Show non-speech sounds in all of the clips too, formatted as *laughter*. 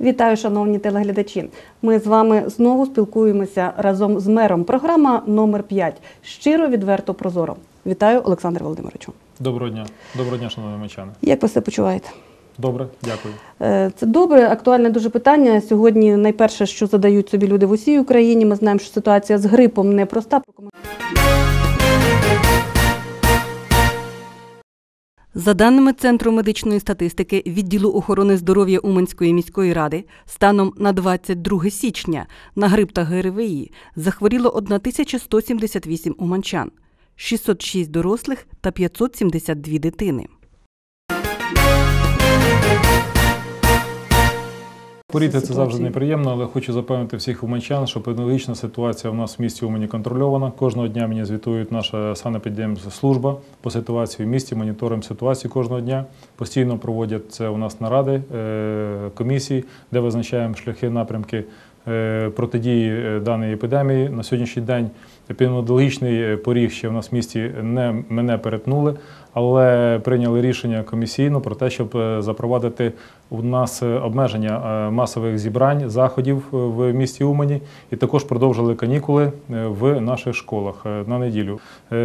Вітаю, шановні телеглядачі. Ми з вами знову спілкуємося разом з мером. Програма номер 5 Щиро, відверто, прозоро. Вітаю, Олександр Володимировичу. Доброго дня, доброго дня, шановні мечани. Як ви себе почуваєте? Добре, дякую. Е, Це добре, актуальне дуже питання. Сьогодні найперше, що задають собі люди в усій Україні. Ми знаємо, що ситуація з грипом непроста. За даними Центру медичної статистики відділу охорони здоров'я Уманської міської ради, станом на 22 січня на грип та ГРВІ захворіло 1178 уманчан, 606 дорослих та 572 дитини. Хворіти це завжди неприємно, але хочу запевнити всіх уманчан, що епідеміологічна ситуація у нас в місті Умані контрольована. Кожного дня мені звітують наша санепідемслужба по ситуації в місті, моніторимо ситуацію кожного дня. Постійно проводять це у нас наради, е, комісії, де визначаємо шляхи, напрямки е, протидії е, даної епідемії. На сьогоднішній день епідеміологічний е, поріг ще в нас в місті не мене перетнули, але прийняли рішення комісійно про те, щоб е, запровадити у нас е, обмеження масових зібрань, заходів в місті Умані, і також продовжили канікули в наших школах на неділю.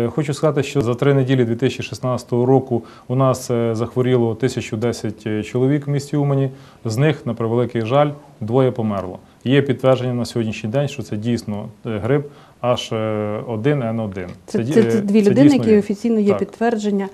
Хочу сказати, що за три неділі 2016 року у нас захворіло 1010 чоловік в місті Умані. З них, на превеликий жаль, двоє померло. Є підтвердження на сьогоднішній день, що це дійсно грип H1N1. Це, це, це, дві це людини, які є. офіційно є Так. підтвердження.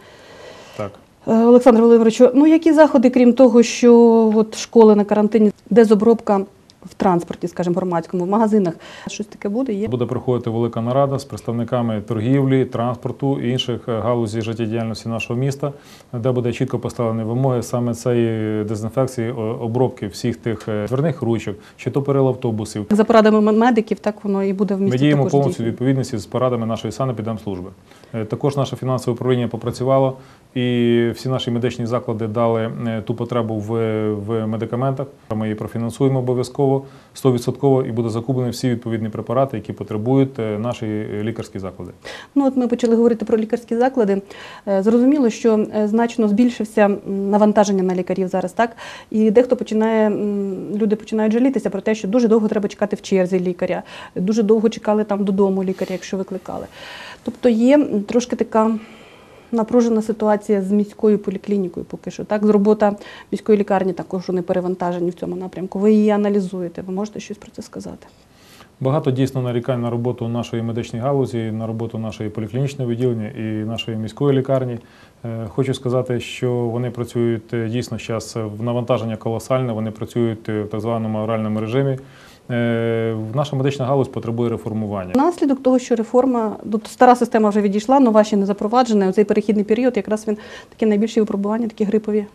Так. Е, Олександр Володимирович, ну які заходи, крім того, що от школи на карантині, дезобробка в транспорті, скажімо, громадському, в магазинах, щось таке буде? Є? Буде проходити велика нарада з представниками торгівлі, транспорту і інших е, галузей життєдіяльності нашого міста, де буде чітко поставлені вимоги саме цієї дезінфекції, обробки всіх тих е, дверних ручок, чи то перил автобусів. За порадами медиків, так воно і буде в місті Ми діємо повністю відповідності з порадами нашої санепідемслужби. Е, Також наше фінансове управління попрацювало, і всі наші медичні заклади дали е, ту потребу в, в медикаментах. Ми її профінансуємо обов'язково 100% і буде закуплені всі відповідні препарати, які потребують е, наші лікарські заклади. Ну от ми почали говорити про лікарські заклади. Е, Зрозуміло, що значно збільшився навантаження на лікарів зараз, так і дехто починає люди починають жалітися про те, що дуже довго треба чекати в черзі лікаря, дуже довго чекали там додому лікаря, якщо викликали. Тобто є трошки така. Напружена ситуація з міською поліклінікою поки що. Так, з робота міської лікарні також вони перевантажені в цьому напрямку. Ви її аналізуєте. Ви можете щось про це сказати? Багато дійсно нарікань на роботу нашої медичної галузі, на роботу нашої поліклінічної відділення і нашої міської лікарні. Е, Хочу сказати, що вони працюють е, дійсно зараз в навантаження колосальне, вони працюють е, в так званому авральному режимі. Е, Наша медична галузь потребує реформування. Наслідок того, що реформа, тобто стара система вже відійшла, нова ще не запроваджена. Оцей перехідний період, якраз він такі найбільші випробування, такі грипові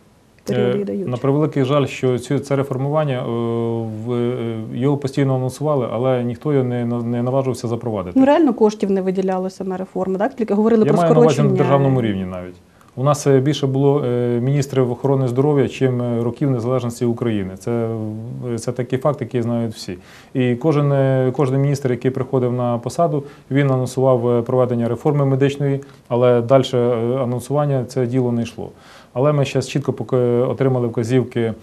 Е, дають. На превеликий жаль, що це реформування е, його постійно анонсували, але ніхто його не, не наважився запровадити. Ну реально коштів не виділялося на реформи, так? Тільки говорили Я про маю на увазі на державному рівні навіть. У нас е, більше було е, міністрів охорони здоров'я, чим е, років незалежності України. Це, це такий факт, який знають всі. І кожен, кожен міністр, який приходив на посаду, він анонсував проведення реформи медичної, але далі анонсування це діло не йшло. Але ми зараз чітко отримали вказівки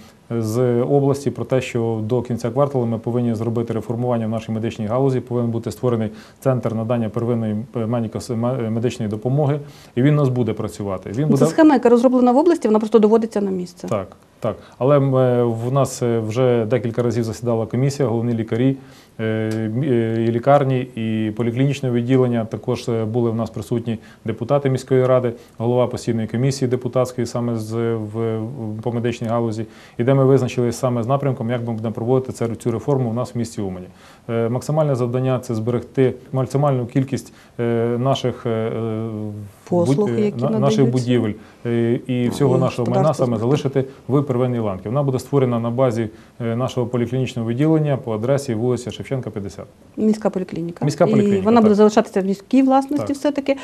з області про те, що до кінця кварталу ми повинні зробити реформування в нашій медичній галузі. Повинен бути створений центр надання первинної е, медичної допомоги, і він у нас буде працювати. Він буде Це схема, яка розроблена в області, вона просто доводиться на місце. так. Так, але ми в нас е, вже декілька разів засідала комісія, головні лікарі е, е, і лікарні, і поліклінічне відділення. Також е, були в нас присутні депутати міської ради, голова постійної комісії депутатської саме з в, по медичній галузі, і де ми визначилися саме з напрямком, як ми будемо проводити цю, цю реформу у нас в місті Умані. Е, Максимальне завдання це зберегти максимальну кількість е, наших е, е, Послуг, е, які на- наших будівель е, і всього І нашого майна саме залишити в первинній ланки. Вона буде створена на базі е, нашого поліклінічного відділення по адресі вулиця Шевченка, 50. Міська поліклініка. Міська І поліклініка, вона так. буде залишатися в міській власності все-таки.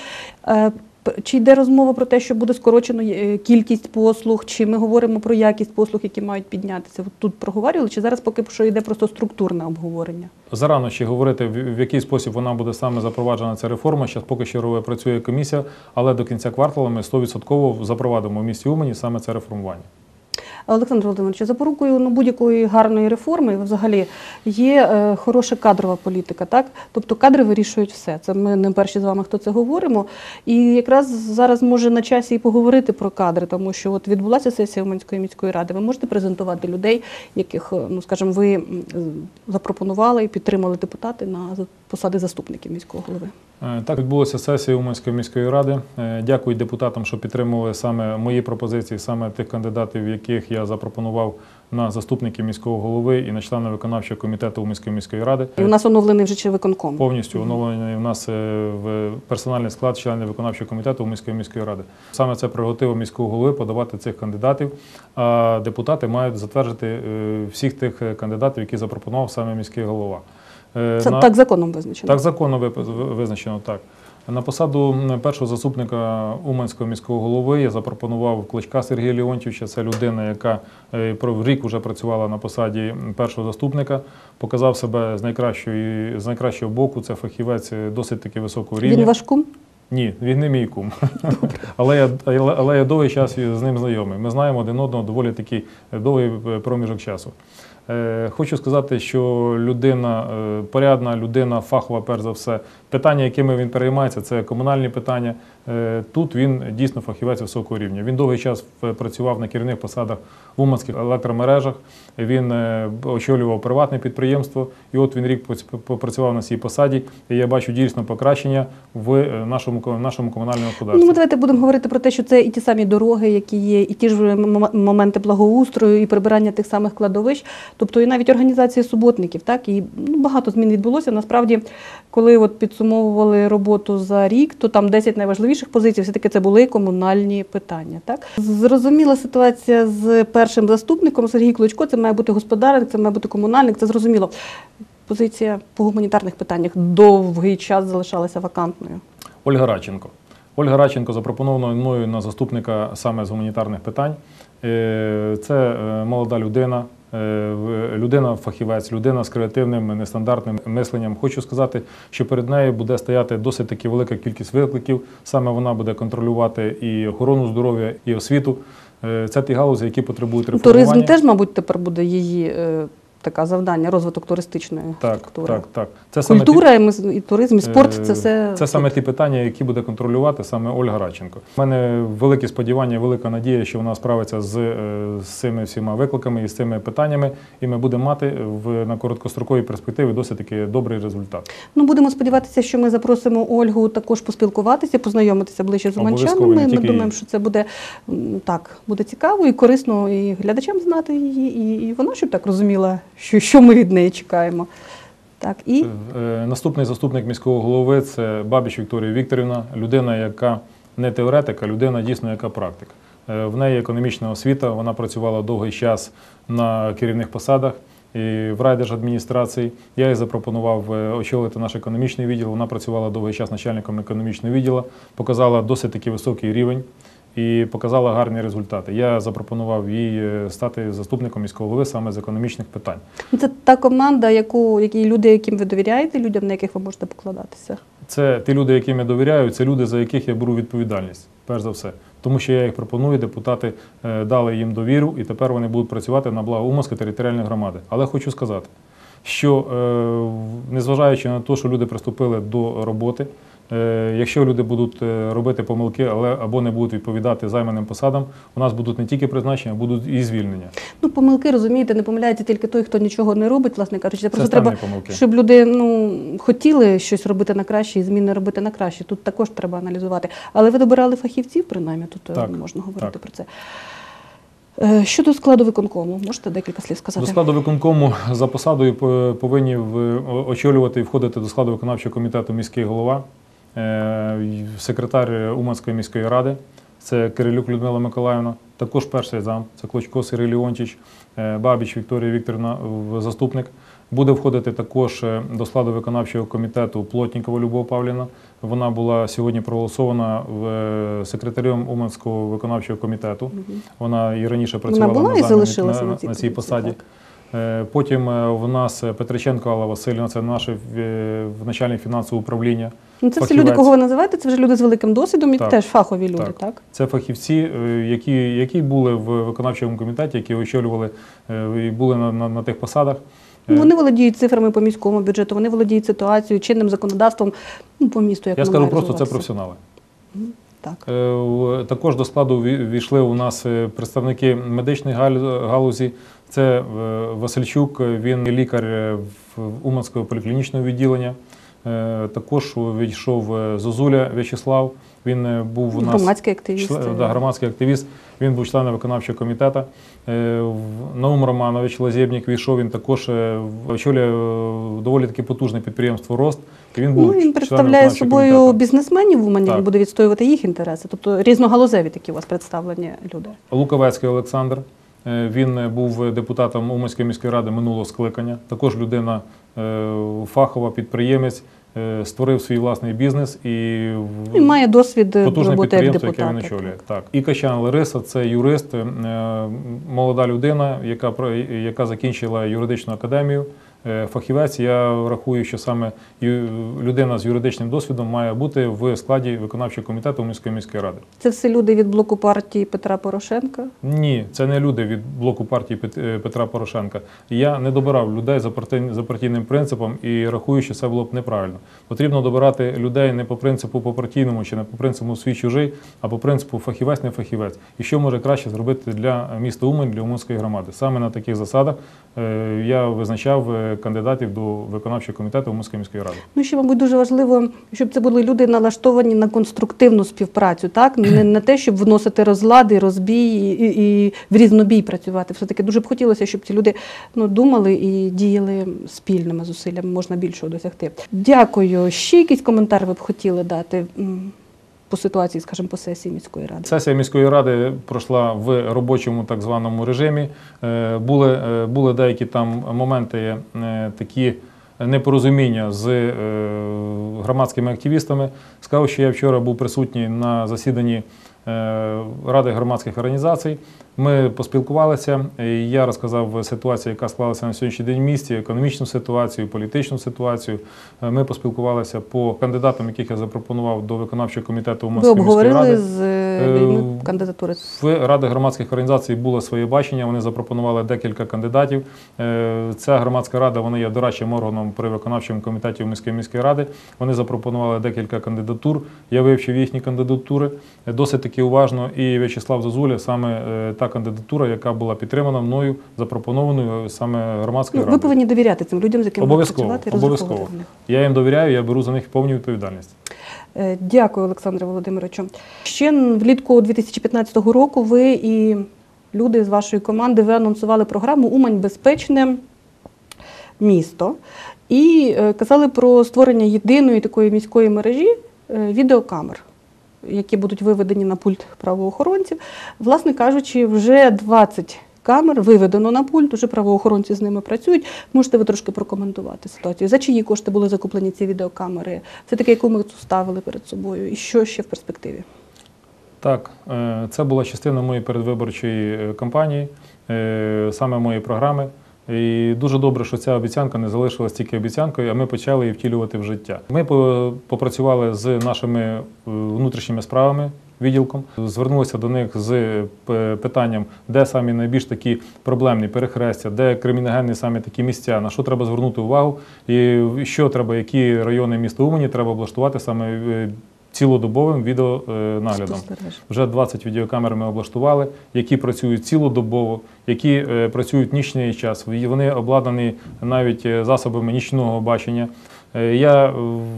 Чи йде розмова про те, що буде скорочено е, кількість послуг, чи ми говоримо про якість послуг, які мають піднятися? От тут проговорювали, чи зараз поки що йде просто структурне обговорення? Зарано ще говорити, в який спосіб вона буде саме запроваджена ця реформа. Зараз поки що працює комісія, але до кінця кварталу ми 100% запровадимо в місті Умані саме це реформування. Олександр Володимирович, запорукою ну, будь-якої гарної реформи взагалі є е, хороша кадрова політика. Так? Тобто кадри вирішують все. Це ми не перші з вами, хто це говоримо. І якраз зараз може на часі і поговорити про кадри, тому що от відбулася сесія Уманської міської ради. Ви можете презентувати людей, яких, е, ну скажімо, ви запропонували і підтримали депутати на посади заступників міського голови. Е, Так відбулася сесія Уманської міської ради. Е, Дякую депутатам, що підтримували саме мої пропозиції, саме тих кандидатів, яких я запропонував на заступники міського голови і на члени виконавчого комітету Уманської міської ради. І у нас оновлений вже ще виконком. Повністю оновлений у нас е, в персональний склад членів виконавчого комітету міської міської ради. Саме це прерогатива міського голови подавати цих кандидатів. А депутати мають затвердити всіх тих кандидатів, які запропонував саме міський голова. Е, Це на- так законом визначено. так, законно вип- визначено так. На посаду першого заступника Уманського міського голови я запропонував Клочка Сергія Леонтьовича. Це людина, яка е, про рік вже працювала на посаді першого заступника, показав себе з найкращої з найкращого боку. Це фахівець е, досить таки високого рівня. Він ваш кум? Ні, він не мій кум. *laughs* але, я, але, але я довгий час з ним знайомий. Ми знаємо один одного доволі такий довгий проміжок часу. Е, Хочу сказати, що людина е, порядна, людина фахова, перш за все. Питання, якими він переймається, це комунальні питання. Е, Тут він дійсно фахівець високого рівня. Він довгий час е, працював на керівних посадах в уманських електромережах. Він е, очолював приватне підприємство, і от він рік попрацював на цій посаді. І я бачу дійсно покращення в нашому ко- нашому комунальному Ну, господарстві. ми давайте будемо говорити про те, що це і ті самі дороги, які є, і ті ж моменти благоустрою, і прибирання тих самих кладовищ, тобто і навіть організація суботників. Так і ну, багато змін відбулося. Насправді, коли от підсумовували роботу за рік, то там 10 найважливіших позицій, все таки це були комунальні питання. Так зрозуміла ситуація з першим заступником Сергій Клочко. Це має бути господарник, це має бути комунальник. Це зрозуміло. Позиція по гуманітарних питаннях довгий час залишалася вакантною. Ольга Радченко. Ольга Радченко запропонована мною на заступника саме з гуманітарних питань. Е, Це е, молода людина, е, в- людина з креативним нестандартним мисленням. Хочу сказати, що перед нею буде стояти досить таки велика кількість викликів. Саме вона буде контролювати і охорону здоров'я, і освіту. Е, Це ті галузі, які потребують реформування. Туризм теж, мабуть, тепер буде її е, таке завдання, розвиток туристичної Так, структури. так, так. Це саме ті- Культура, і, туризм, і спорт Е, це все. Це саме ті питання, які буде контролювати саме Ольга Радченко. У мене великі сподівання, велика надія, що вона справиться з, е, з цими всіма викликами і з цими питаннями, і ми будемо мати в на короткостроковій перспективі досить таки добрий результат. Ну, будемо сподіватися, що ми запросимо Ольгу також поспілкуватися, познайомитися ближче з уманчанами. Ми думаємо, що це буде так, буде цікаво і корисно і глядачам знати її, і, і вона щоб так розуміла, що, що ми від неї чекаємо. Так, і Е, Наступний заступник міського голови це Бабіч Вікторія Вікторівна, людина, яка не теоретика, людина дійсно яка практик. Е, В неї економічна освіта, вона працювала довгий час на керівних посадах. І в райдержадміністрації я їй запропонував е, очолити наш економічний відділ. Вона працювала довгий час начальником економічного відділу, показала досить таки високий рівень і показала гарні результати. Я запропонував їй е, стати заступником міського голови саме з економічних питань. ну, це та команда, яку, які люди, яким ви довіряєте, людям, на яких ви можете покладатися. Це ті люди, яким я довіряю, це люди, за яких я беру відповідальність, перш за все. Тому що я їх пропоную, депутати е, дали їм довіру, і тепер вони будуть працювати на благо Уманської територіальної громади. Але хочу сказати, що е, незважаючи на те, що люди приступили до роботи, якщо люди будуть е, робити помилки, але або не будуть відповідати займаним посадам, у нас будуть не тільки призначення, а будуть і звільнення. Ну, помилки, розумієте, не помиляється тільки той, хто нічого не робить, власне кажучи. Це просто треба, помилки. щоб люди ну, хотіли щось робити на краще і зміни робити на краще. Тут також треба аналізувати. Але ви добирали фахівців, принаймні, тут е, Так, можна говорити так. про це. Е, Щодо складу виконкому, можете декілька слів сказати? До складу виконкому за посадою по- повинні очолювати і входити до складу виконавчого комітету міський голова, е, секретар Уманської міської ради, це Кирилюк Людмила Миколаївна, також перший зам, це Клочко Сергій Леонтіч, е, Бабіч Вікторія Вікторівна, заступник. Буде входити також е, до складу виконавчого комітету Плотнікова Любов Павлівна. Вона була сьогодні проголосована е, секретарем Уманського виконавчого комітету. Вона і раніше працювала була на, і на, на цій на цій посаді. так. Е, Потім е, в нас Петриченко Алла Васильівна, це наш е, начальник фінансового управління. Ну, це всі люди, кого ви називаєте, це вже люди з великим досвідом і Так. теж фахові люди, Так. так? Це фахівці, е, які, які були в виконавчому комітеті, які очолювали е, і були на, на, на тих посадах. Е, Ну, Вони володіють цифрами по міському бюджету, вони володіють ситуацією, чинним законодавством ну, по місту, як Я скажу просто, це професіонали. Так. Е, Також до складу ві- війшли у нас е, представники медичної галузі. Це е, Васильчук, він лікар е, в Уманського поліклінічного відділення. Е, Також війшов е, Зозуля В'ячеслав. Він був у нас Громадський активіст. член- да, громадський активіст. Він був членом виконавчого комітету. Наум Романович Лазєбнік війшов. Він також очолює доволі таки потужне підприємство Рост. І він був Ну, він представляє собою комітету. бізнесменів в Умані, він буде відстоювати їх інтереси. Тобто різногалузеві такі у вас представлені люди. Луковецький Олександр. Е, Він е, був депутатом Уманської міської ради минулого скликання. Також людина е, фахова, підприємець, створив свій власний бізнес і і має досвід потужне роботи як яке він очолює. Так. І Качан Лариса це юрист, молода людина, яка, яка закінчила юридичну академію. Е, Фахівець, я рахую, що саме людина з юридичним досвідом має бути в складі виконавчого комітету Уманської міської ради. Це все люди від блоку партії Петра Порошенка. Ні, це не люди від блоку партії е, Петра Порошенка. Я не добирав людей за партійним принципом і рахую, що це було б неправильно. Потрібно добирати людей не по принципу по партійному чи не по принципу свій чужий, а по принципу фахівець не фахівець. І що може краще зробити для міста Умань, для Уманської громади. Саме на таких засадах я визначав е, кандидатів до виконавчого комітету Уманської міської ради. Ну, ще, мабуть, дуже важливо, щоб це були люди налаштовані на конструктивну співпрацю, так? Не на те, щоб вносити розлади, розбій і, і, в різнобій працювати. Все-таки дуже б хотілося, щоб ці люди ну, думали і діяли спільними зусиллями, можна більшого досягти. Дякую. Ще якийсь коментар ви б хотіли дати по ситуації, скажімо, по сесії міської ради? Сесія міської ради пройшла в робочому так званому режимі. Е, Були, е, були деякі там моменти е, такі непорозуміння з громадськими активістами. Сказав, що я вчора був присутній на засіданні Ради громадських організацій. Ми поспілкувалися. і Я розказав ситуацію, яка склалася на сьогоднішній день в місті, економічну ситуацію, політичну ситуацію. Е, Ми поспілкувалися по кандидатам, яких я запропонував до виконавчого комітету Ви Уманської міської ради. з е, Е, кандидатури? В Ради громадських організацій було своє бачення. Вони запропонували декілька кандидатів. Е, Ця громадська рада вони є дорадчим органом при виконавчому комітеті міської міської ради. Вони запропонували декілька кандидатур. Я вивчив їхні кандидатури е, досить таки уважно. І В'ячеслав Зозуля саме е, та кандидатура, яка була підтримана мною, запропонованою саме громадською Ну, ви повинні довіряти цим людям, з якими ви Обов'язково, працювати і обов'язково. Я їм довіряю, я беру за них повну відповідальність. Е, Дякую, Олександре Володимировичу. Ще влітку 2015 року ви і люди з вашої команди ви анонсували програму Умань безпечне місто і е, казали про створення єдиної такої міської мережі відеокамер. Які будуть виведені на пульт правоохоронців. Власне кажучи, вже 20 камер виведено на пульт, уже правоохоронці з ними працюють. Можете ви трошки прокоментувати ситуацію? За чиї кошти були закуплені ці відеокамери? Все таки, яку ми ставили перед собою, і що ще в перспективі? Так, е, це була частина моєї передвиборчої е, кампанії, е, саме моєї програми. І дуже добре, що ця обіцянка не залишилась тільки обіцянкою, а ми почали її втілювати в життя. Ми попрацювали з нашими е, внутрішніми справами. Відділком звернулися до них з питанням, де самі найбільш такі проблемні перехрестя, де криміногенні саме такі місця, на що треба звернути увагу, і що треба, які райони міста Умані треба облаштувати саме е, цілодобовим відеонаглядом. Вже 20 відеокамер ми облаштували, які працюють цілодобово, які е, працюють нічний час. Вони обладнані навіть е, засобами нічного бачення. Е, Я е,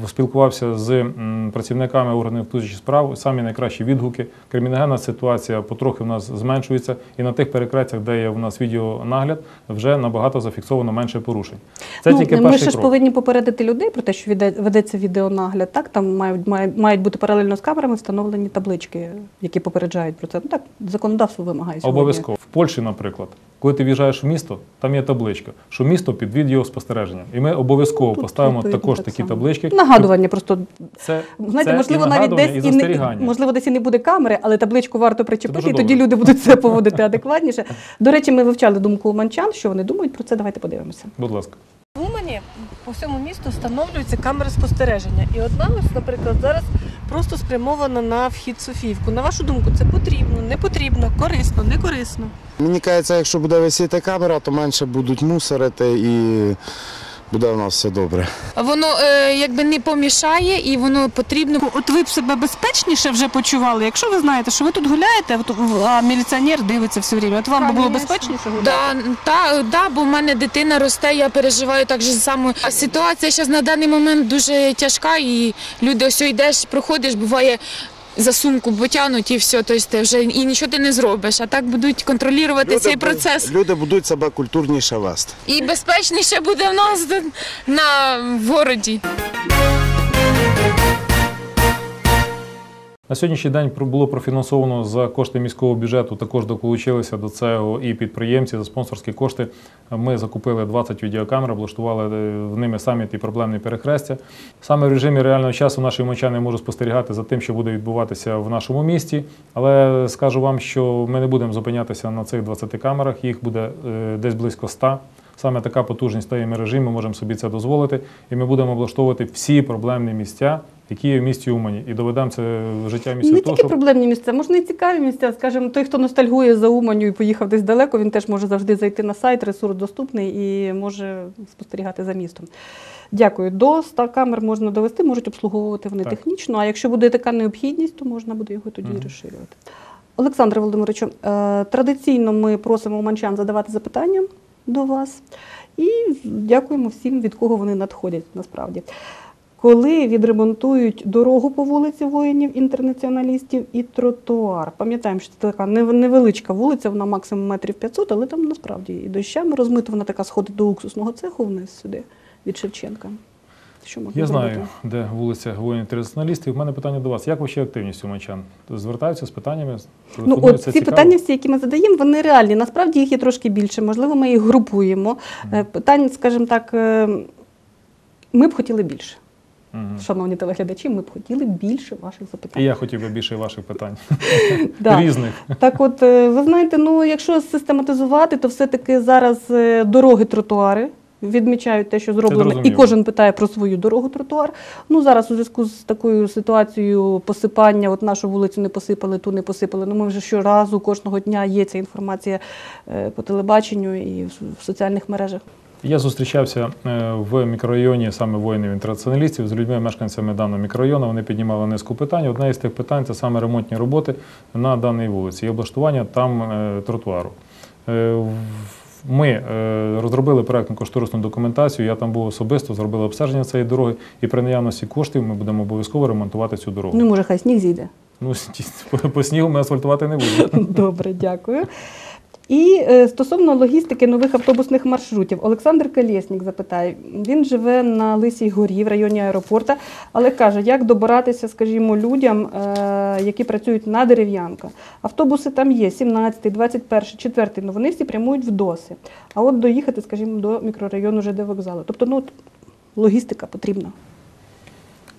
спілкувався з працівниками органів внутрішніх справ. Самі найкращі відгуки. Криміногенна ситуація потрохи в нас зменшується, і на тих перекрестях, де є в нас відеонагляд, вже набагато зафіксовано менше порушень. Це ну, тільки ми перший ж крок. повинні попередити людей про те, що ведеться відеонагляд. Так, там мають, мають, мають бути паралельно з камерами встановлені таблички, які попереджають про це. Ну так, законодавство вимагає сьогодні. Обов'язково в Польщі, наприклад, Коли ти в'їжджаєш в місто, там є табличка, що місто під відеоспостереженням. І ми обов'язково тут поставимо відповідно також так такі само. таблички. Нагадування просто Це, знаєте, це можливо, і навіть нагадування, десь і і не застерігання. можливо, десь і не буде камери, але табличку варто причепити, дуже і тоді добре. люди будуть себе поводити адекватніше. До речі, ми вивчали думку уманчан, що вони думають про це. Давайте подивимося. Будь ласка. В Умані по всьому місту встановлюються камери спостереження. І одна ось, наприклад, зараз просто спрямована на вхід Софіївку. На вашу думку, це потрібно, не потрібно, корисно, не корисно. Мені кажеться, якщо буде висіти камера, то менше будуть мусорити і буде в нас все добре. Воно е, якби не помішає і воно потрібно. От ви б себе безпечніше вже почували, якщо ви знаєте, що ви тут гуляєте, от, а міліціонер дивиться все время. От вам би було безпечніше гуляти? Да, та, да, бо в мене дитина росте, я переживаю так же само. А ситуація зараз на даний момент дуже тяжка, і люди ось йдеш, проходиш, буває. За сумку потягнуть і все, тобто ти вже і нічого ти не зробиш. А так будуть контролювати цей бу- процес. люди будуть себе культурніше вести. І безпечніше буде в нас на в городі. На сьогоднішній день було профінансовано за кошти міського бюджету. Також долучилися до цього і підприємці за спонсорські кошти. Ми закупили 20 відеокамер, облаштували е, в ними самі ті проблемні перехрестя. Саме в режимі реального часу наші мочани можуть спостерігати за тим, що буде відбуватися в нашому місті. Але скажу вам, що ми не будемо зупинятися на цих 20 камерах. Їх буде е, десь близько 100. Саме така потужність тієї мережі, ми можемо собі це дозволити, і ми будемо облаштовувати всі проблемні місця, які є в місті Умані, і доведемо це в життя місця Не того, тільки щоб проблемні місця, можна і цікаві місця. Скажімо, той, хто ностальгує за Уманю і поїхав десь далеко, він теж може завжди зайти на сайт, ресурс доступний і може спостерігати за містом. Дякую. До 100 камер можна довести, можуть обслуговувати вони Так. технічно. А якщо буде така необхідність, то можна буде його тоді Мгм. розширювати. Олександре Володимировичу, е, традиційно ми просимо уманчан задавати запитання до вас і дякуємо всім, від кого вони надходять насправді. Коли відремонтують дорогу по вулиці воїнів-інтернаціоналістів і тротуар. Пам'ятаємо, що це така невеличка вулиця, вона максимум метрів 500, але там насправді і дощами розмита, вона така сходить до уксусного цеху вниз сюди від Шевченка. Що можна я знаю, зробити? де вулиця воїнів інтернаціоналістів. У мене питання до вас. Як ваша активність уманчан? Звертаються з питаннями? Ну, от ці цікаво? питання, всі, які ми задаємо, вони реальні. Насправді їх є трошки більше. Можливо, ми їх групуємо. Е, Питань, скажімо так, е, ми б хотіли більше. Мгм. Шановні телеглядачі, ми б хотіли більше ваших запитань. І я хотів би більше ваших питань. *laughs* Різних. Так, от е, ви знаєте, ну якщо систематизувати, то все-таки зараз дороги, тротуари. Відмічають те, що зроблено, і кожен питає про свою дорогу тротуар. Ну зараз у зв'язку з такою ситуацією посипання, от нашу вулицю не посипали, ту не посипали. Ну ми вже щоразу, кожного дня є ця інформація е, по телебаченню і в соціальних мережах. Я зустрічався е, в мікрорайоні саме воїнів інтернаціоналістів з людьми, мешканцями даного мікрорайону. Вони піднімали низку питань. Одне із тих питань це саме ремонтні роботи на даній вулиці і облаштування там е, тротуару. Ми е, розробили проектну кошторисну документацію. Я там був особисто, зробили обстеження цієї дороги, і при наявності коштів ми будемо обов'язково ремонтувати цю дорогу. Ну, може, хай сніг зійде. Ну, *laughs* по снігу ми асфальтувати не будемо. Добре, дякую. І е, стосовно логістики нових автобусних маршрутів, Олександр Колєснік запитає. Він живе на Лисій горі в районі аеропорта, але каже, як добиратися, скажімо, людям, е, які працюють на дерев'янка. Автобуси там є 17, 21, 4, ну вони всі прямують в ДОСи. А от доїхати, скажімо, до мікрорайону ЖД вокзалу. Тобто, ну, логістика потрібна.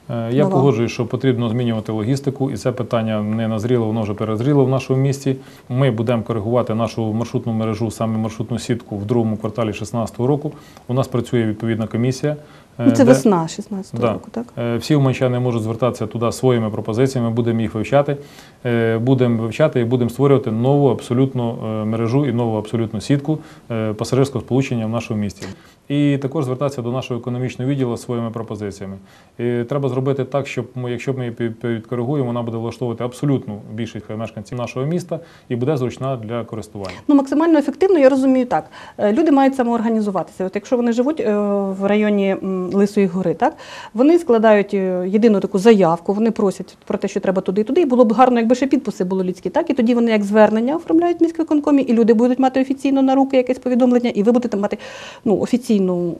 Е, Я погоджую, погоджуюсь, що потрібно змінювати логістику, і це питання не назріло, воно вже перезріло в нашому місті. Ми будемо коригувати нашу маршрутну мережу, саме маршрутну сітку в другому кварталі 2016 року. У нас працює відповідна комісія. Е, Ну, це де- весна 16 Да. року, так? Е, Всі уманчани можуть звертатися туди своїми пропозиціями, будемо їх вивчати. Е, Будемо вивчати і будемо створювати нову абсолютну мережу і нову абсолютну сітку пасажирського сполучення в нашому місті. І також звертатися до нашого економічного відділу своїми пропозиціями. І треба зробити так, щоб ми, якщо ми її підкоригуємо, вона буде влаштовувати абсолютну більшість мешканців нашого міста і буде зручна для користування. Ну, максимально ефективно, я розумію так. Люди мають самоорганізуватися. От якщо вони живуть в районі Лисої гори, так вони складають е, єдину таку заявку, вони просять про те, що треба туди і туди. І було б гарно, якби ще підписи були людські, так і тоді вони як звернення оформляють в міськвиконкомі, і люди будуть мати офіційно на руки якесь повідомлення, і ви будете мати ну, офіційну,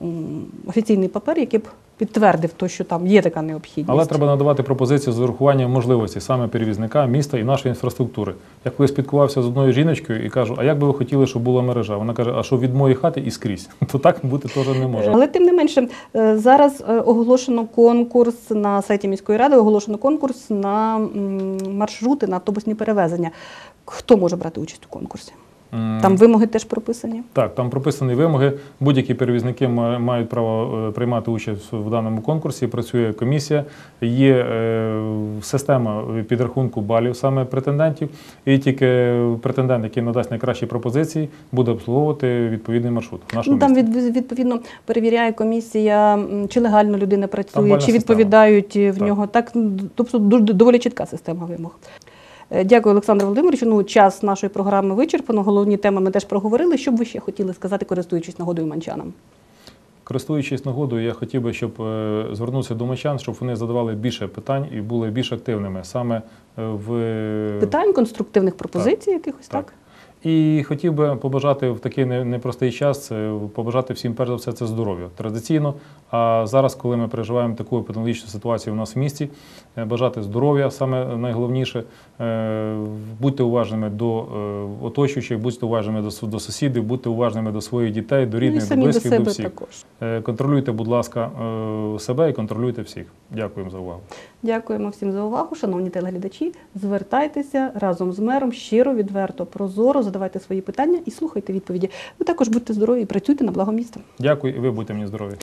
офіційний папер, який б підтвердив то, що там є така необхідність. Але треба надавати пропозиції з урахуванням можливості саме перевізника міста і нашої інфраструктури. Я колись спілкувався з одною жіночкою і кажу, а як би ви хотіли, щоб була мережа? Вона каже, а що від моєї хати і скрізь? *laughs* То так бути теж не може. Але тим не менше, е, зараз е, оголошено конкурс на сайті міської ради, оголошено конкурс на маршрути, на автобусні перевезення. Хто може брати участь у конкурсі? Там вимоги теж прописані. Так, там прописані вимоги. Будь-які перевізники ма- мають право е, приймати участь в даному конкурсі. Працює комісія, є е, система підрахунку балів саме претендентів, і тільки претендент, який надасть найкращі пропозиції, буде обслуговувати відповідний маршрут. В нашому Ну, там місті. від, відповідно перевіряє комісія, чи легально людина працює, чи відповідають е, в нього. Так, тобто доволі чітка система вимог. Е, Дякую, Олександр Володимирович. Ну, час нашої програми вичерпано. Головні теми ми теж проговорили. Що б ви ще хотіли сказати, користуючись нагодою манчанам? Користуючись нагодою, я хотів би, щоб е, звернутися до мочан, щоб вони задавали більше питань і були більш активними саме е, в Питань, конструктивних пропозицій якихось, так? Так. І хотів би побажати в такий непростий час, побажати всім, перш за все, це здоров'я традиційно. А зараз, коли ми переживаємо таку епідеміологічну ситуацію у нас в місті, е, бажати здоров'я саме найголовніше. Е, Будьте уважними до е, оточуючих, будьте уважними до, до сусідів, будьте уважними до своїх дітей, до Ну, рідних, до самі до близьких, до себе всіх. також. Е, Контролюйте, будь ласка, е, себе і контролюйте всіх. Дякуємо за увагу. Дякуємо всім за увагу. Шановні телеглядачі, звертайтеся разом з мером щиро, відверто, прозоро, задавайте свої питання і слухайте відповіді. Ви також будьте здорові і працюйте на благо міста. Дякую, і ви будьте мені здорові.